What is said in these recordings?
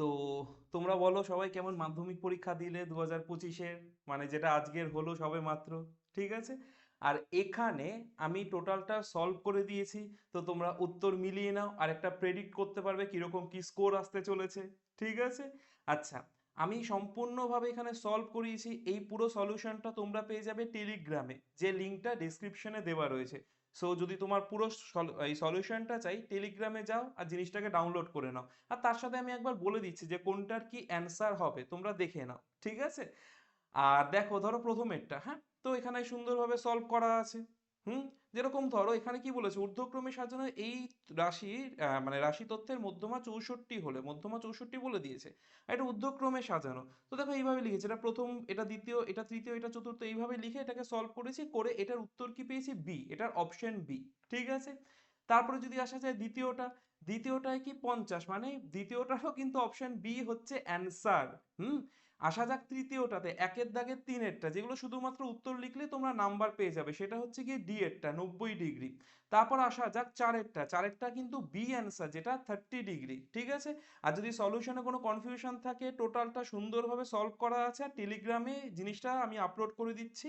তো তোমরা বলো সবাই কেমন মাধ্যমিক পরীক্ষা দিলে দু হাজার পঁচিশের? মানে যেটা আজকের হলো সবে মাত্র, ঠিক আছে? আর এখানে আমি টোটালটা সলভ করে দিয়েছি, তো তোমরা উত্তর মিলিয়ে নাও, আর একটা প্রেডিক্ট করতে পারবে কীরকম কি স্কোর আসতে চলেছে, ঠিক আছে? আচ্ছা আমি সম্পূর্ণভাবে এখানে সলভ করিয়েছি, এই পুরো সলিউশনটা তোমরা পেয়ে যাবে টেলিগ্রামে যে লিঙ্কটা ডেসক্রিপশনে দেওয়া রয়েছে। সো যদি তোমার পুরো এই সলিউশনটা চাই টেলিগ্রামে যাও আর জিনিসটাকে ডাউনলোড করে নাও। আর তার সাথে আমি একবার বলে দিচ্ছি যে কোনটার কি অ্যান্সার হবে, তোমরা দেখে নাও, ঠিক আছে? আর দেখো, ধরো প্রথমেরটা হ্যাঁ? তো এখানে সুন্দরভাবে সলভ করা আছে। হুম? যেরকম ধরো, এখানে কি বলেছে? ঊর্ধ্বক্রমে সাজানো এই রাশির মানে রাশি তত্ত্বের মধ্যমা চৌষট্টি হলে, মধ্যমা চৌষট্টি বলে দিয়েছে। এটা ঊর্ধ্বক্রমে সাজানো। তো দেখো এইভাবে লিখেছে, এটা প্রথম, এটা দ্বিতীয়, এটা তৃতীয়, এটা চতুর্থ, এইভাবে লিখে এটাকে সলভ করেছি, করে এটার উত্তর কি পেয়েছি? বি এটার অপশন বি ঠিক আছে? তারপরে যদি আসা যায় দ্বিতীয়টা, দ্বিতীয়টায় কি পঞ্চাশ? মানে দ্বিতীয়টারও কিন্তু অপশন বি হচ্ছে অ্যান্সার হুম? আসা যাক তৃতীয়টাতে, একের দাগের তিনেরটা, যেগুলো শুধুমাত্র উত্তর লিখলে তোমরা নাম্বার পেয়ে যাবে, সেটা হচ্ছে গিয়ে ডি এরটা, নব্বই ডিগ্রি। তারপর আসা যাক চারেরটা চারেরটা কিন্তু বি অ্যান্সার যেটা থার্টি ডিগ্রি, ঠিক আছে? আর যদি সলিউশনে কোনো কনফিউশন থাকে টোটালটা সুন্দরভাবে সলভ করা আছে, আর টেলিগ্রামে জিনিসটা আমি আপলোড করে দিচ্ছি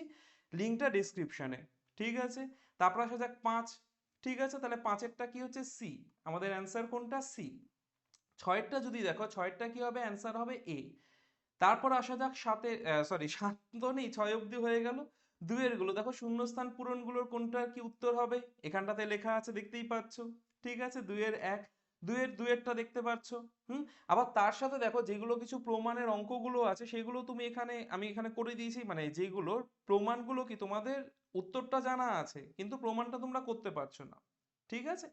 লিঙ্কটা ডেসক্রিপশনে ঠিক আছে? তারপর আসা যাক পাঁচ, ঠিক আছে? তাহলে পাঁচেরটা কি হচ্ছে সি আমাদের অ্যান্সার কোনটা? সি ছয়েরটা যদি দেখো, ছয়েরটা কি হবে? অ্যান্সার হবে এ তারপর আসা যাক সাতে সরি সাত নেই ছয় অবধি হয়ে গেল। দুয়েরগুলো, দেখো শূন্যস্থান পূরণগুলোর কোনটার কি উত্তর হবে? এখানটাতে লেখা আছে, দেখতেই পাচ্ছ। ঠিক আছে, দুইয়ের এক, দুইয়ের দুইয়েরটা দেখতে পাচ্ছ। হুম? আবার তার সাথে দেখো যেগুলো কিছু প্রমাণের অঙ্কগুলো আছে, সেগুলো তুমি এখানে, আমি এখানে করে দিয়েছি মানে যেগুলো প্রমাণগুলো কি তোমাদের উত্তরটা জানা আছে, কিন্তু প্রমাণটা তোমরা করতে পারছ না। ঠিক আছে?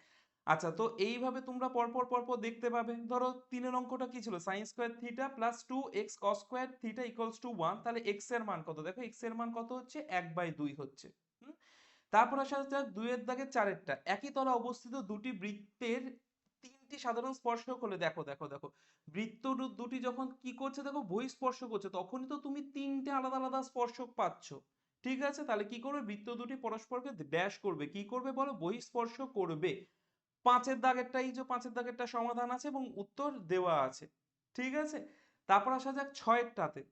আচ্ছা তো এইভাবে তোমরা পরপর পরপর দেখতে পাবে। ধরো তিনের অঙ্কটা কি ছিল? Sine square theta plus two x cos square theta equals to one তাহলে এক্সের মান কত? দেখো এক্সের মান কত হচ্ছে? এক বাই দুই হচ্ছে। তারপর আসা যাক দুইয়ের দাগে চারেরটা। একই তলে অবস্থিত দুটি বৃত্তের তিনটি সাধারণ স্পর্শক হলে দেখো দেখো দেখো, বৃত্ত দুটি যখন কি করছে? দেখো বহিঃস্পর্শ করছে। তখনই তো তুমি তিনটে আলাদা আলাদা স্পর্শক পাচ্ছ। ঠিক আছে? তাহলে কি করবে? বৃত্ত দুটি পরস্পরকে ড্যাশ করবে। কি করবে বলো? বহিঃস্পর্শ করবে। পাঁচের দাগেরটা এই যে পাঁচের দাগেরটা সমাধান আছে এবং উত্তর দেওয়া আছে, ঠিক আছে? তারপর আসা যাক ছয়েরটাতে।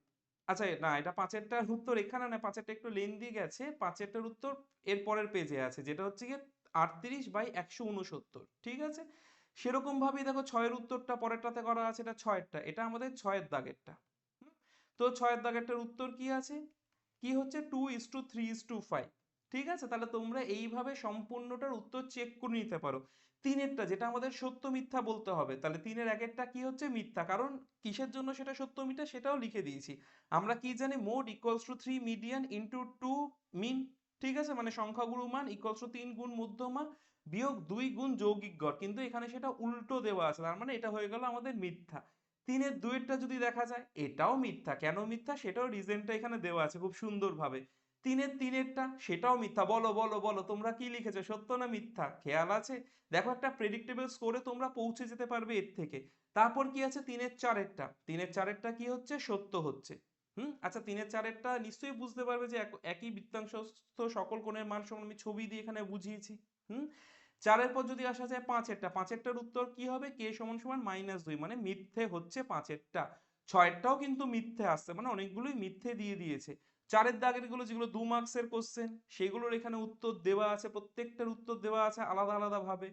আচ্ছা না, এটা পাঁচেরটার উত্তর এখানে না পাঁচেরটা একটু লেন্দি গেছে, পাঁচেরটার উত্তর এর পরের পেজে আছে, যেটা হচ্ছে গিয়ে আটত্রিশ বাই একশো উনসত্তর, ঠিক আছে? সেরকম ভাবেই দেখো ছয়ের উত্তরটা পরেরটাতে করা আছে, এটা ছয়েরটা, এটা আমাদের ছয়ের দাগেরটা তো ছয়ের দাগেরটার উত্তর কি আছে? কি হচ্ছে? Two is to three is to five ঠিক আছে? তাহলে তোমরা এইভাবে সম্পূর্ণটার উত্তর চেক করে নিতে পারো। তিনেরটা, যেটা আমাদের সত্য মিথ্যা বলতে হবে। তাহলে তিনের একেরটা কি হচ্ছে? মিথ্যা। কারণ কিসের জন্য সেটা সত্য মিথ্যা সেটাও লিখে দিয়েছি। আমরা কি জানি? Mode equals to three median into two mean ঠিক আছে? মানে সংখ্যাগুরু মান ইকুয়ালস টু তিন গুণ মধ্যমা বিয়োগ দুই গুণ যৌগিক গড়। কিন্তু এখানে সেটা উল্টো দেওয়া আছে। তার মানে এটা হয়ে গেল আমাদের মিথ্যা। তিনের দুয়েরটা যদি দেখা যায়, এটাও মিথ্যা। কেন মিথ্যা? সেটাও রিজনটা এখানে দেওয়া আছে খুব সুন্দরভাবে। তিনের তিনেরটা, সেটাও মিথ্যা। বলো বলো বলো, তোমরা কি লিখেছো? সত্য না মিথ্যা? খেয়াল আছে? দেখো একটা প্রেডিক্টেবল স্কোরে তোমরা পৌঁছে যেতে পারবে এর থেকে। তারপর কি আছে? তিনের চারেরটা। তিনের চারেরটা কি হচ্ছে? সত্য হচ্ছে। হুম? আচ্ছা তিনের চারেরটা নিশ্চয়ই বুঝতে পারবে যে এক- একই বৃত্তাংশস্থ সকল কোণের মান সমান, আমি ছবি দিয়ে এখানে বুঝিয়েছি। হুম? চারের পর যদি আসা যায় পাঁচেরটা, পাঁচেরটার উত্তর কি হবে? কে সমান সমান মাইনাস দুই মানে মিথ্যে হচ্ছে পাঁচেরটা। ছয়েরটাও কিন্তু মিথ্যে আসছে মানে অনেকগুলোই মিথ্যে দিয়ে দিয়েছে। চারের দাগেরগুলো যেগুলো দু মার্কসের কোশ্চেন সেগুলোর এখানে উত্তর দেওয়া আছে, প্রত্যেকটার উত্তর দেওয়া আছে আলাদা আলাদা ভাবে।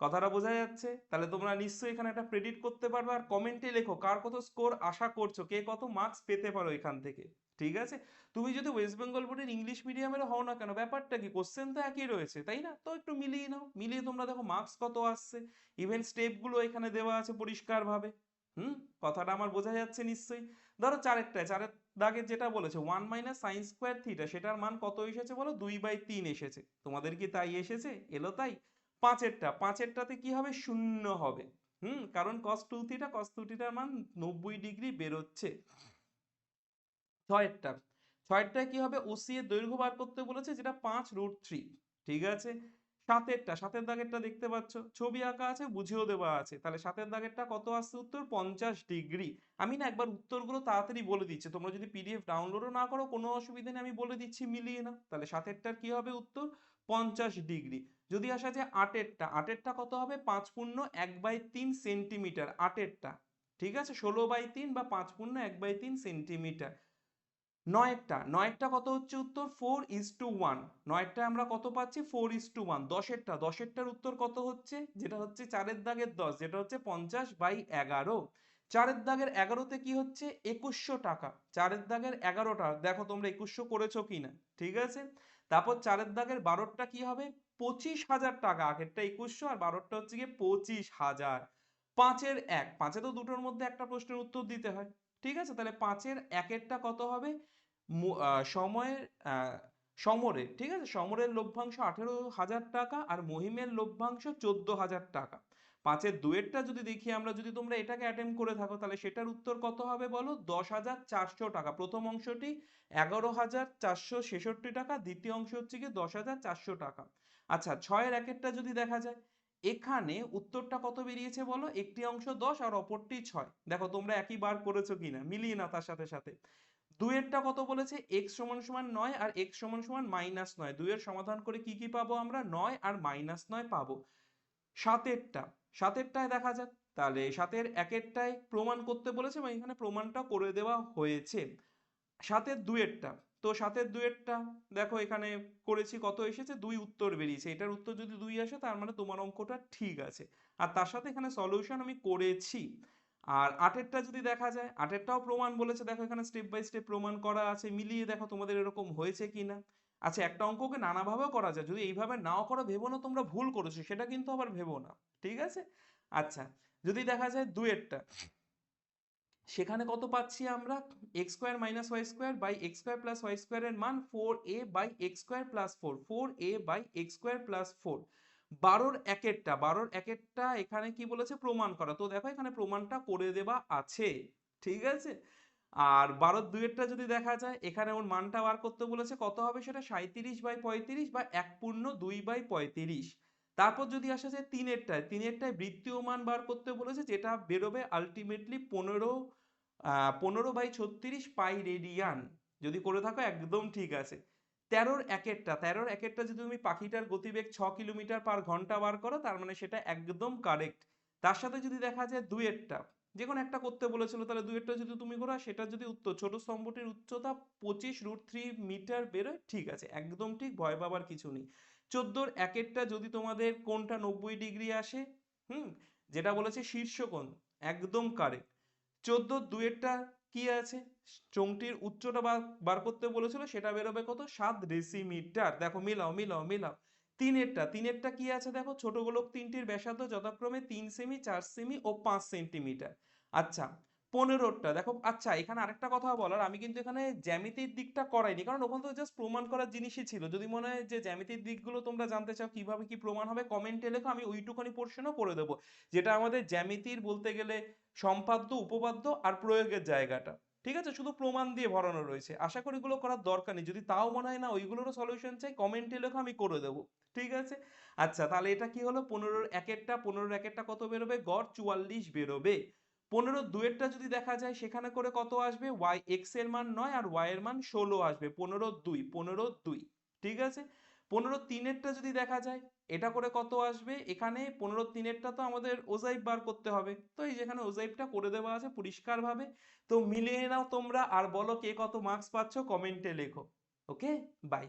কথাটা বোঝা যাচ্ছে? তাহলে তোমরা নিশ্চয়ই এখানে একটা প্রেডিক্ট করতে পারবে আর কমেন্টে লেখো কার কত স্কোর আশা করছ, কে কত মার্কস পেতে পারো এখান থেকে, ঠিক আছে? তুমি যদি ওয়েস্ট বেঙ্গল বোর্ডের ইংলিশ মিডিয়ামের হও না কেন, ব্যাপারটা কি? কোশ্চেন তো একই রয়েছে, তাই না? তো একটু মিলিয়ে নাও, মিলিয়ে তোমরা দেখো মার্কস কত আসছে ইভেন স্টেপগুলো এখানে দেওয়া আছে পরিষ্কারভাবে, হুম? কথাটা আমার বোঝা যাচ্ছে নিশ্চয়ই। ধরো চারেরটায় চারের দাগের যেটা বলেছে one minus sine square theta সেটার মান কত এসেছে বলো? দুই বাই তিন এসেছে। তোমাদের কি তাই এসেছে? এলো তাই। পাঁচেরটা, পাঁচেরটাতে কি হবে? শূন্য হবে। হুম, কারণ cos two theta cos two থিটার মান নব্বই ডিগ্রি বেরোচ্ছে। ছয়েরটা, ছয়েরটায় কি হবে? ওসি এর দৈর্ঘ্য বার করতে বলেছে, যেটা পাঁচ রুট থ্রি ঠিক আছে? সাতেরটা, সাতের দাগেরটা দেখতে পাচ্ছ? ছবি আঁকা আছে বুঝিয়েও দেওয়া আছে। তাহলে সাতের দাগেরটা কত আসছে উত্তর? পঞ্চাশ ডিগ্রি। আমি না একবার উত্তরগুলো তাড়াতাড়ি বলে দিচ্ছি। তোমরা যদি পিডিএফ ডাউনলোডও না করো, কোনো অসুবিধা নেই, আমি বলে দিচ্ছি, মিলিয়ে নাও। তাহলে সাতেরটার কি হবে উত্তর? পঞ্চাশ ডিগ্রি। যদি আসা যায় আটেরটা আটেরটা কত হবে? পাঁচ পূর্ণ এক বাই তিন সেন্টিমিটার, আটেরটা। ঠিক আছে? ষোলো বাই তিন বা পাঁচ পূর্ণ এক বাই তিন সেন্টিমিটার। নয়েরটা নয়েরটা কত হচ্ছে উত্তর? ফোর ইজ টু ওয়ান নয়েরটা আমরা কত পাচ্ছি? ফোর ইজ টু ওয়ান দশেরটা, দশেরটার উত্তর কত হচ্ছে? যেটা হচ্ছে চারের দাগের দশ, যেটা হচ্ছে পঞ্চাশ বাই এগারো। চারের দাগের এগারোতে কি হচ্ছে? একুশশো টাকা। চারের দাগের এগারোটা, দেখো তোমরা একুশশো করেছ কিনা, ঠিক আছে? তারপর চারের দাগের বারোটা কি হবে? পঁচিশ হাজার টাকা, আগেরটা একুশশো আর বারোটা হচ্ছে গিয়ে পঁচিশ হাজার। পাঁচের এক, পাঁচে তো দুটোর মধ্যে একটা প্রশ্নের উত্তর দিতে হয়। ঠিক আছে? তাহলে পাঁচের একেরটা কত হবে? সময়ের সমরের ঠিক আছে? সমরের লভ্যাংশ আঠেরো হাজার টাকা আর মহিমের লভ্যাংশ চোদ্দ হাজার টাকা। পাঁচের দুয়েরটা যদি দেখি আমরা, যদি তোমরা এটাকে অ্যাটেম্প করে থাকো, তাহলে সেটার উত্তর কত হবে বলো? দশ হাজার চারশো টাকা। প্রথম অংশটি এগারো হাজার চারশো ছেষট্টি টাকা, দ্বিতীয় অংশ হচ্ছে গিয়ে দশ হাজার চারশো টাকা। আচ্ছা ছয়ের একেরটা যদি দেখা যায় এখানে উত্তরটা কত বেরিয়েছে বলো? একটি অংশ দশ আর অপরটি ছয়। দেখো, তোমরা একই বার করেছ কিনা, মিলিয়ে না তার সাথে সাথে। দুইয়েরটা কত বলেছে? এক্স সমান সমান নয় আর এক্স সমান সমান মাইনাস নয়। দুইয়ের সমাধান করে কি কি পাবো আমরা? নয় আর মাইনাস নয় পাবো। সাতেরটা, সাতেরটায় দেখা যাক। তাহলে সাতের একেরটায় প্রমাণ করতে বলেছে এবং এখানে প্রমাণটা করে দেওয়া হয়েছে। সাতের দুয়েরটা তো সাতের দুয়েরটা দেখো এখানে করেছি, কত এসেছে? দুই উত্তর বেরিয়েছে। এটার উত্তর যদি দুই আসে, তার মানে তোমার অঙ্কটা ঠিক আছে। আর তার সাথে এখানে সলিউশন আমি করেছি। আর আটেরটা যদি দেখা যায়, আটেরটাও প্রমাণ বলেছে। দেখো এখানে স্টেপ বাই স্টেপ প্রমাণ করা আছে। মিলিয়ে দেখো তোমাদের এরকম হয়েছে কিনা। আচ্ছা একটা অঙ্ককে নানাভাবেও করা যায়। যদি এইভাবে নাও করো, ভেবো না তোমরা ভুল করেছ। সেটা কিন্তু আবার ভেবো না। ঠিক আছে? আচ্ছা যদি দেখা যায় দুয়েরটা সেখানে কত পাচ্ছি আমরা? X square minus y square by x square plus y স্কোয়ারের মান four a by x square plus four four a by x square plus four বারোর একেরটা বারোর একেরটা এখানে কি বলেছে? প্রমাণ করা। তো দেখো এখানে প্রমাণটা করে দেওয়া আছে, ঠিক আছে? আর বারোর দুইয়েরটা যদি দেখা যায়, এখানে ওর মানটা বার করতে বলেছে, কত হবে সেটা? সাঁইত্রিশ বাই পঁয়ত্রিশ বা এক পূর্ণ দুই বাই পঁয়ত্রিশ। তারপর যদি আসা যায় তিনেরটায় তিনেরটায় বৃত্তীয় মান বার করতে বলেছে যেটা বেরোবে আলটিমেটলি পনেরো পনেরো বাই ছত্রিশ পাই রেডিয়ান যদি করে থাকো একদম ঠিক আছে। তেরোর একেরটা তেরোর একেরটা যদি তুমি পাখিটার গতিবেগ ছ কিলোমিটার পার ঘণ্টা বার করো, তার মানে সেটা একদম কারেক্ট তার সাথে যদি দেখা যায় দুয়েরটা যে কোনো একটা করতে বলেছিল, তাহলে দুয়েরটা যদি তুমি করো সেটা যদি উত্তর, ছোট স্তম্ভটির উচ্চতা পঁচিশ রুট থ্রি মিটার বেরোয়, ঠিক আছে, একদম ঠিক, ভয় পাবার কিছু নেই। চোদ্দোর একেরটা যদি তোমাদের কোনটা নব্বই ডিগ্রি আসে, হুম, যেটা বলেছে শীর্ষকোণ, একদম কারেক্ট চোদ্দ দুয়েরটা কি আছে? চোঙটির উচ্চটা বার বার করতে বলেছিল, সেটা বেরোবে কত? সাত ডেসিমিটার দেখো, মিলাও মিলাও মিলাও। তিনেরটা তিনেরটা কি আছে দেখো? ছোট গোলক তিনটির ব্যাসার্ধ যথাক্রমে তিন সেমি চার সেমি ও পাঁচ সেন্টিমিটার আচ্ছা পনেরোটা দেখো আচ্ছা এখানে আরেকটা কথা বলার, আমি কিন্তু এখানে জ্যামিতির দিকটা করাইনি, কারণ ওখানে তো জাস্ট প্রমাণ করার জিনিসই ছিল। যদি মনে হয় যে জ্যামিতির দিকগুলো তোমরা জানতে চাও, কীভাবে কি প্রমাণ হবে কমেন্টে লেখো, আমি ওইটুখানি পোর্শনও করে দেবো, যেটা আমাদের জ্যামিতির বলতে গেলে সম্পাদ্য, উপপাদ্য আর প্রয়োগের জায়গাটা। ঠিক আছে? শুধু প্রমাণ দিয়ে ভরানো রয়েছে। আশা করি এগুলো করার দরকার নেই। যদি তাও মনে হয় না, ওইগুলোরও সলিউশন চাই কমেন্টে লেখো, আমি করে দেবো। ঠিক আছে? আচ্ছা তাহলে এটা কি হলো? পনেরোর একেরটা পনেরোর একেরটা কত বেরোবে? গড় চুয়াল্লিশ বেরোবে। পনেরো দুয়েরটা যদি দেখা যায়, সেখানে করে কত আসবে? ওয়াই এক্সের মান নয় আর ওয়াই এর মান ষোলো আসবে। পনেরো দুই পনেরো দুই, ঠিক আছে? পনেরো তিনেরটা যদি দেখা যায়, এটা করে কত আসবে? এখানে পনেরো তিনেরটা তো আমাদের ওজাইব বার করতে হবে। তো এই যেখানে ওজাইবটা করে দেওয়া আছে পরিষ্কারভাবে। তো মিলিয়ে নাও তোমরা আর বলো কে কত মার্কস পাচ্ছ কমেন্টে লেখো। Okay bye